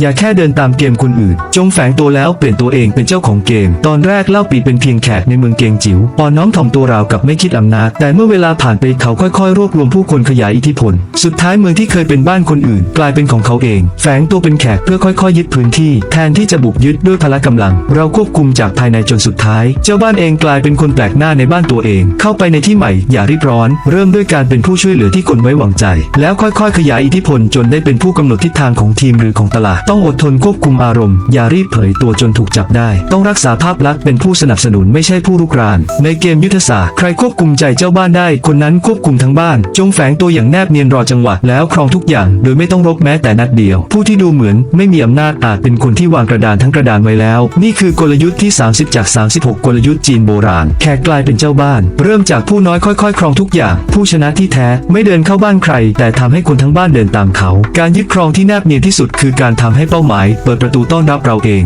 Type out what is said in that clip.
อย่าแค่เดินตามเกมคนอื่น จงแฝงตัวแล้วเปลี่ยนตัวเองเป็นเจ้าของเกม ตอนแรกเล่าปีเป็นเพียงแขกในเมืองเกงจิ๋วปอนน้อมถ่อมตัวราวกับไม่คิดอำนาจ แต่เมื่อเวลาผ่านไปเขาค่อยๆ รวบรวมผู้คนขยายอิทธิพล สุดท้ายเมืองที่เคยเป็นบ้านคนอื่น กลายเป็นของเขาเอง แฝงตัวเป็นแขกเพื่อค่อยๆ ยึดพื้นที่ แทนที่จะบุกยึดด้วยพละกำลัง เราควบคุมจากภายในจนสุดท้าย เจ้าบ้านเองกลายเป็นคนแปลกหน้าในบ้านตัวเอง เข้าไปในที่ใหม่อย่ารีบร้อน เริ่มด้วยการเป็นผู้ช่วยเหลือที่คนไว้วางใจ แล้วค่อยๆ ขยายอิทธิพลจนได้เป็นผู้กำหนดทิศทางของทีมหรือของตลาดต้องอดทนควบคุมอารมณ์ อย่ารีบเผยตัวจนถูกจับได้ ต้องรักษาภาพลักษณ์เป็นผู้สนับสนุนไม่ใช่ผู้รุกราน ในเกมยุทธศาสตร์ใครควบคุมใจเจ้าบ้านได้ คนนั้นควบคุมทั้งบ้าน จงแฝงตัวอย่างแนบเนียนรอจังหวะแล้วครองทุกอย่าง โดยไม่ต้องรบแม้แต่นัดเดียว ผู้ที่ดูเหมือนไม่มีอำนาจอาจเป็นคนที่วางกระดานทั้งกระดานไว้แล้ว นี่คือกลยุทธ์ที่ 30 จาก 36 กลยุทธ์จีนโบราณ แขกกลายเป็นเจ้าบ้าน เริ่มจากผู้น้อยค่อย ๆ ครองทุกอย่าง ผู้ชนะที่แท้ไม่เดินเข้าบ้านใคร แต่ทำให้คนทั้งบ้านเดินตามเขา การยึดครองที่แนบเนียนที่สุดคือการทำให้เป้าหมาย เปิดประตูต้อนรับเราเอง